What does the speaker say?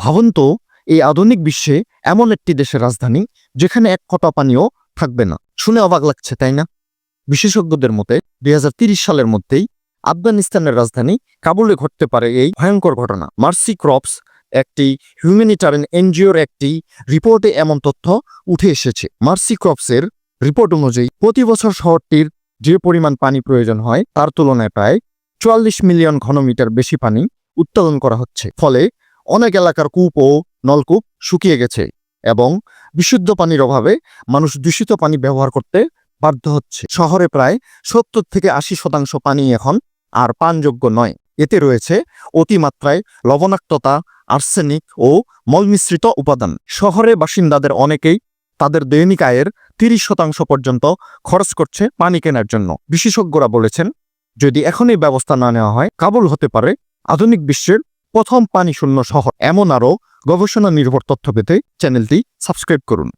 ভাবুন তো এই আধুনিক বিশ্বে এমন একটি দেশের রাজধানী যেখানে এক কটা পানিও থাকবে না। শুনে অবাক লাগছে, তাই না? বিশেষজ্ঞদের মতে দুই সালের মধ্যেই আফগানিস্তানের রাজধানী কাবুলে ঘটতে পারে এই ভয়ঙ্কর ঘটনা। মার্সি ক্রপস একটি হিউম্যানিটারিয়ান এনজিওর একটি রিপোর্টে এমন তথ্য উঠে এসেছে। মার্সি ক্রপসের রিপোর্ট অনুযায়ী, প্রতি বছর শহরটির যে পরিমাণ পানি প্রয়োজন হয়, তার তুলনায় প্রায় চুয়াল্লিশ মিলিয়ন ঘনমিটার বেশি পানি উৎপাদন করা হচ্ছে। ফলে অনেক এলাকার কূপ ও নলকূপ শুকিয়ে গেছে এবং বিশুদ্ধ পানির অভাবে মানুষ দূষিত পানি ব্যবহার করতে বাধ্য হচ্ছে। শহরে প্রায় সত্তর থেকে আশি শতাংশ পানি এখন আর পানযোগ্য নয়। এতে রয়েছে অতিমাত্রায় লবণাক্ততা, আর্সেনিক ও মলমিশ্রিত উপাদান। শহরে বাসিন্দাদের অনেকেই তাদের দৈনিক আয়ের তিরিশ শতাংশ পর্যন্ত খরচ করছে পানি কেনার জন্য। বিশেষজ্ঞরা বলেছেন, যদি এখনই ব্যবস্থা না নেওয়া হয়, কাবুল হতে পারে আধুনিক বিশ্বের প্রথম পানিশূন্য শহর এমন আরও গবেষণা নির্ভর তথ্য পেতে চ্যানেলটি সাবস্ক্রাইব করুন।